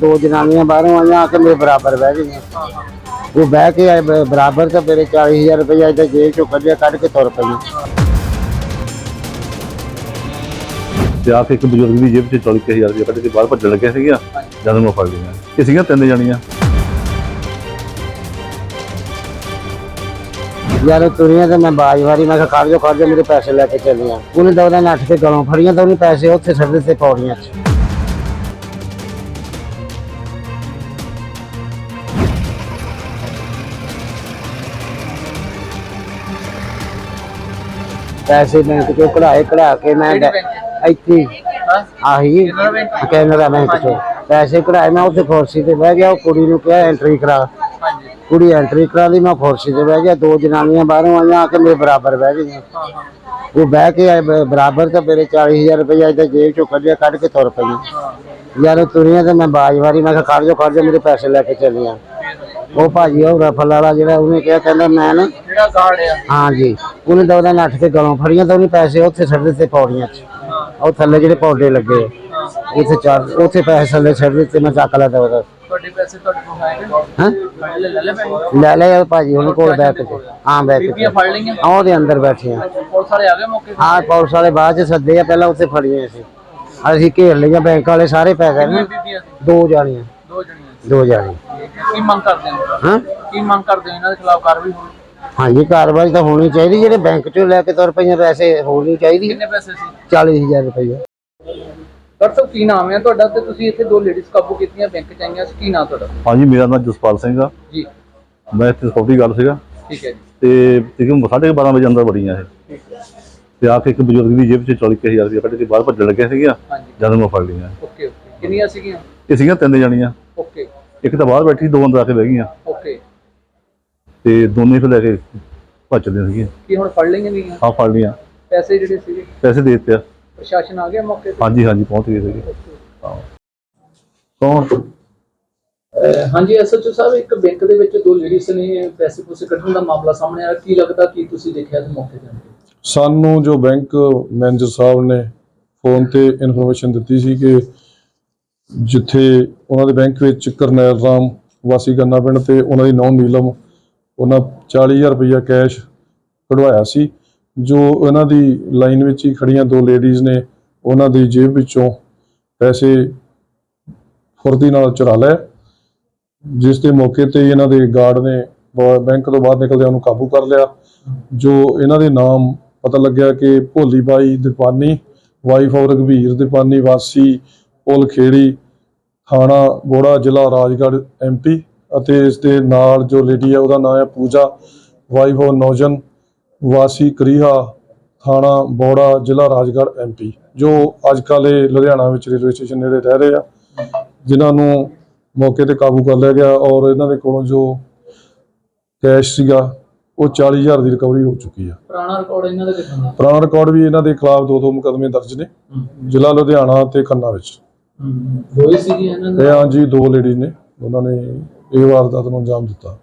ਦੋ ਜਨਾਨੀਆਂ ਬਾਹਰੋਂ ਆਈਆਂ ਆ ਕੇ ਮੇਰੇ ਬਰਾਬਰ ਬਹਿ ਗਈਆਂ। ਉਹ ਬਹਿ ਕੇ ਆਏ ਬ- ਬਰਾਬਰ ਤੇ ਮੇਰੇ 40000 ਰੁਪਏ ਇਹਦੇ ਜੇਬ ਚੋਂ ਕੱਢਿਆ ਕੱਢ ਕੇ ਤੁਰ ਪਈਆਂ। ਤੇ ਆ ਕੇ ਇੱਕ ਬਜ਼ੁਰਗ ਦੀ ਜੇਬ 'ਚ 40000 ਰੁਪਏ ਕੱਢ ਕੇ ਬਾਹਰ ਭੱਜਣ ਲੱਗੇ ਸੀਗਾ ਜਦੋਂ ਮੈਂ ਫੜ ਲਿਆ। ਇਹ ਸੀਗੀਆਂ ਤਿੰਨ ਜਣੀਆਂ। ਯਾਰ ਤੁਰੀਆਂ ਤੇ ਮੈਂ ਬਾਜ ਵਾਰੀ ਮੈਂ ਕਿਹਾ ਜੋ ਕਰ ਜੋ ਮੇਰੇ ਪੈਸੇ ਲੈ ਕੇ ਚੱਲੀਆਂ। ਉਹਨੇ ਦੌੜਾ ਨੱਠ ਕੇ ਗਲੋਂ ਫੜੀਆਂ ਤਾਂ ਉਹਨੇ ਪੈਸੇ ਉੱਥੇ ਛੱਡ ਦਿੱਤੇ ਪੌੜੀਆਂ 'ਚ। ਪੈਸੇ ਬੈਂਕ ਚੋਂ ਕਢਾਏ ਕਢਾ ਕੇ ਮੈਂ ਡੈ- ਇੱਥੇ ਹੀ, ਆਹੀ। ਕੈਨਰਾ ਬੈਂਕ ਚੋਂ। ਪੈਸੇ ਕਢਾਏ ਮੈਂ ਉੱਥੇ ਕੁਰਸੀ ਤੇ ਬਹਿ ਗਿਆ ਉਹ ਕੁੜੀ ਨੂੰ ਕਿਹਾ ਐਂਟਰੀ ਕਰਾ। ਕੁੜੀ ਐਂਟਰੀ ਕਰਾ ਲਈ ਮੈਂ ਕੁਰਸੀ ਤੇ ਬਹਿ ਗਿਆ ਦੋ ਜਨਾਨੀਆਂ ਬਾਹਰੋਂ ਆਈਆਂ ਆ ਕੇ ਮੇਰੇ ਬਰਾਬਰ ਬਹਿ ਗਈਆਂ। ਉਹ ਬਹਿ ਕੇ ਆਏ ਬ- ਬਰਾਬਰ ਤੇ ਮੇਰੇ 40000 ਰੁਪਏ ਇਹਦੇ ਜੇਬ ਚੋਂ ਕੱਢਿਆ ਕੱਢ ਕੇ ਤੁਰ ਪਈਆਂ। ਯਾਰ ਉਹ ਤੁਰੀਆਂ ਤੇ ਮੈਂ ਬਾਜ ਵਾਰੀ ਮੈਂ ਕਿਹਾ ਕਰ ਜੋ ਕਰ ਜੋ ਮੇਰੇ ਪੈਸੇ ਲੈ ਕੇ ਚੱਲੀਆਂ। ਉਹ ਭਾਜੀ ਉਹ ਰਫਲ ਵਾਲਾ ਜਿਹੜਾ ਉਹਨੇ ਕਿਹਾ ਕਹਿੰਦਾ ਮੈਂ ਨਾ ਜਿਹੜਾ ਗਾਰਡ ਆ। ਹਾਂ ਜੀ ਉਹਨੇ ਦੌੜਾ ਨੱਠ ਕੇ ਗਲੋਂ ਫੜੀਆਂ ਤਾਂ ਉਹਨੇ ਪੈਸੇ ਉੱਥੇ ਛੱਡ ਦਿੱਤੇ ਪੌੜੀਆਂ 'ਚ। ਉਹ ਥੱਲੇ ਜਿਹੜੇ ਪੌਡੇ ਲੱਗੇ। ਉੱਥੇ ਚਾਰ ਉੱਥੇ ਪੈਸੇ ਥੱਲੇ ਛੱਡ ਦਿੱਤੇ ਮੈਂ ਚੱਕ ਲਿਆ ਦੌੜਾ ਤੁਹਾਡੇ ਪੈਸੇ ਤੁਹਾਡੇ ਕੋਲ ਹੈਗੇ ਹਾਂ? ਲੈ ਲੈ ਲੈ ਪੈਸੇ। ਲੈ ਲੈ ਭਾਜੀ ਉਹਨੇ ਕੋਲ ਬੈਠ ਕੇ। ਹਾਂ ਬੈਠ ਕੇ। ਫੜ ਲਈਆਂ? ਉਹਦੇ ਅੰਦਰ ਬੈਠੇ ਆ। ਪੁਲਿਸ ਵਾਲੇ ਆ ਗਏ ਮੌਕੇ ਤੇ? ਹਾਂ ਪੁਲਿਸ ਵਾਲੇ ਬਾਅਦ ਚ ਸੱਦੇ ਆ ਪਹਿਲਾਂ ਉੱਥੇ ਫੜੀਆਂ ਸੀ। ਅਸੀਂ ਘੇਰ ਲਈਆਂ ਬੈਂਕ ਵਾਲੇ ਸਾਰੇ ਪੈ ਗਏ ਨਾ। ਦੋ ਜਾਣੀਆਂ। ਦੋ ਜਾਣੇ। ਕੀ ਮੰਗ ਕਰਦੇ ਹੋ? ਹਾਂ? ਕੀ ਮੰਗ ਕਰਦੇ ਹੋ? ਇਹਨਾਂ ਦੇ ਖਿਲਾਫ ਕਾਰਵਾਈ ਹੋਣੀ ਹਾਂਜੀ ਕਾਰਵਾਈ ਤਾਂ ਹੋਣੀ ਚਾਹੀਦੀ ਜਿਹੜੇ ਬੈਂਕ ਚੋਂ ਲੈ ਕੇ ਤੁਰ ਪਈਆਂ ਪੈਸੇ ਹੋਣੀ ਚਾਹੀਦੀ। ਕਿੰਨੇ ਪੈਸੇ ਸੀ? 40000 ਰੁਪਏ ਡਾਕਟਰ ਸਾਹਿਬ ਕੀ ਨਾਮ ਹੈ ਤੁਹਾਡਾ? ਤੇ ਤੁਸੀਂ ਇੱਥੇ ਦੋ ਲੇਡੀਜ਼ ਕਾਬੂ ਕੀਤੀਆਂ ਬੈਂਕ ਚ ਆਈਆਂ ਸੀ। ਕੀ ਨਾਮ ਤੁਹਾਡਾ? ਹਾਂਜੀ ਮੇਰਾ ਨਾਮ ਜਸਪਾਲ ਸਿੰਘ ਆ। ਜੀ। ਮੈਂ ਇੱਥੇ ਸੌਦੀ ਗੱਲ ਸੀਗਾ। ਠੀਕ ਹੈ ਜੀ। ਤੇ ਤਕਰੀਬਨ ਸਾਢੇ ਕੁ ਬਾਰਾਂ ਵਜੇ ਅੰਦਰ ਵੜੀਆਂ ਇਹ। ਤੇ ਆ ਕੇ ਇੱਕ ਬਜ਼ੁਰਗ ਦੀ ਜੇਬ 'ਚ 40000 ਰੁਪਏ ਕੱਢ ਕੇ ਬਾਹਰ ਭੱਜਣ ਲੱਗੇ ਸੀਗਾ। ਜਦੋਂ ਮੈਂ ਫੜ ਲਿਆ ਓਕੇ ਓਕੇ। ਕਿੰਨੀਆਂ ਸੀਗੀਆਂ? ਇਹ ਸੀਗੀਆਂ ਤਿੰਨ ਜਣੀਆਂ। ਓਕੇ। ਇੱਕ ਤਾਂ ਬਾਹਰ ਬੈਠੀ ਦੋ ਅੰਦਰ ਆ ਕੇ ਬਹਿ ਗਈਆਂ। ਓਕੇ ਤੇ ਦੋਨੇ ਫਿਰ ਲੈ ਕੇ ਭੱਜਦੀਆਂ ਸੀਗੀਆਂ ਕੀ ਹੁਣ ਫੜ ਲਈਆਂ ਗਈਆਂ? ਆ ਫੜ ਲਿਆ ਪੈਸੇ ਜਿਹੜੇ ਸੀਗੇ? ਪੈਸੇ ਦੇ ਦਿੱਤੇ ਆ। ਪ੍ਰਸ਼ਾਸਨ ਆ ਗਿਆ ਮੌਕੇ ਤੇ? ਹਾਂਜੀ ਹਾਂਜੀ ਪਹੁੰਚ ਗਏ ਸੀਗੇ। ਹਾਂ। ਕੌਣ? ਅਹ ਹਾਂਜੀ ਐਸਐਚਓ ਸਾਹਿਬ ਇੱਕ ਬੈਂਕ ਦੇ ਵਿੱਚ ਦੋ ਲੇਡੀਜ਼ ਨੇ ਪੈਸੇ ਪੂਸੇ ਕੱਢਣ ਦਾ ਮਾਮਲਾ ਸਾਹਮਣੇ ਆਇਆ। ਕੀ ਲੱਗਦਾ ਕੀ ਤੁਸੀਂ ਦੇਖਿਆ ਤੇ ਮੌਕੇ ਤੇ? ਸਾਨੂੰ ਜੋ ਬੈਂਕ ਮੈਨੇਜਰ ਸਾਹਿਬ ਨੇ ਫੋਨ ਤੇ ਇਨਫੋਰਮੇਸ਼ਨ ਦਿੱਤੀ ਸੀ ਕਿ ਜਿੱਥੇ ਉਹਨਾਂ ਦੇ ਬੈਂਕ ਵਿੱਚ ਕਰਨੈਲ ਰਾਮ, ਵਾਸੀ ਗੰਨਾ ਪਿੰਡ ਤੇ ਉਹਨਾਂ ਦੀ ਨੌਂ ਨੀਲਮ, ਉਹਨਾਂ 40000 ਰੁਪਇਆ ਕੈਸ਼ ਕਢਵਾਇਆ ਸੀ, ਜੋ ਉਹਨਾਂ ਦੀ ਲਾਈਨ ਵਿੱਚ ਹੀ ਖੜੀਆਂ ਦੋ ਲੇਡੀਜ਼ ਨੇ, ਉਹਨਾਂ ਦੀ ਜੇਬ ਵਿੱਚੋਂ ਪੈਸੇ ਫੁਰਤੀ ਨਾਲ ਚੁਰਾ ਲਏ, ਜਿਸ ਦੇ ਮੌਕੇ ਤੇ ਇਹਨਾਂ ਦੇ ਗਾਰਡ ਨੇ ਬ- ਬੈਂਕ ਤੋਂ ਬਾਹਰ ਨਿਕਲਦੇ ਉਹਨੂੰ ਕਾਬੂ ਕਰ ਲਿਆ, ਜੋ ਇਹਨਾਂ ਦੇ ਨਾਮ ਪਤਾ ਲੱਗਿਆ ਕਿ ਭੋਲੀ ਬਾਈ ਦੀਪਾਨੀ, ਵਾਈਫ ਔਰ ਰਘਵੀਰ ਦੀਪਾਨੀ, ਵਾਸੀ ਪੁਲ ਖੇੜੀ ਥਾਣਾ ਬੋੜਾ ਜ਼ਿਲ੍ਹਾ ਰਾਜਗੜ੍ਹ ਐਮਪੀ ਅਤੇ ਇਸ ਦੇ ਨਾਲ ਜੋ ਲੇਡੀ ਹੈ ਉਹਦਾ ਨਾਮ ਹੈ ਪੂਜਾ ਵਾਈਫ ਆਫ ਨੌਜਨ ਵਾਸੀ ਕਰੀਹਾ ਥਾਣਾ ਬੋੜਾ ਜ਼ਿਲ੍ਹਾ ਰਾਜਗੜ੍ਹ ਐਮਪੀ ਜੋ ਅੱਜ ਕੱਲ੍ਹ ਲੁਧਿਆਣਾ ਵਿੱਚ ਰੇਲਵੇ ਸਟੇਸ਼ਨ ਨੇੜੇ ਰਹਿ ਰਹੇ ਆ ਜਿਨ੍ਹਾਂ ਨੂੰ ਮੌਕੇ ਤੇ ਕਾਬੂ ਕਰ ਲਿਆ ਗਿਆ ਔਰ ਇਹਨਾਂ ਦੇ ਕੋਲੋਂ ਜੋ ਕੈਸ਼ ਸੀਗਾ ਉਹ 40000 ਦੀ ਰਿਕਵਰੀ ਹੋ ਚੁੱਕੀ ਆ। ਪੁਰਾਣਾ ਰਿਕਾਰਡ ਇਹਨਾਂ ਦਾ ਦਾ? ਪੁਰਾਣਾ ਰਿਕਾਰਡ ਵੀ ਇਹਨਾਂ ਦੇ ਖਿਲਾਫ ਦੋ ਦੋ ਮੁਕੱਦਮੇ ਦਰਜ ਨੇ ਜ਼ਿਲ੍ਹਾ ਲੁਧਿਆਣਾ ਤੇ ਖੰਨਾ ਵਿੱਚ। ਦੋਈ ਸੀਗੀ ਇਹਨਾਂ ਨੇ ਤੇ ਹਾਂ ਜੀ, ਦੋ ਲੇਡੀਜ਼ ਨੇ। ਉਹਨਾਂ ਨੇ ਇਹ ਵਾਰਦਾਤ ਨੂੰ ਅੰਜਾਮ ਦਿੱਤਾ।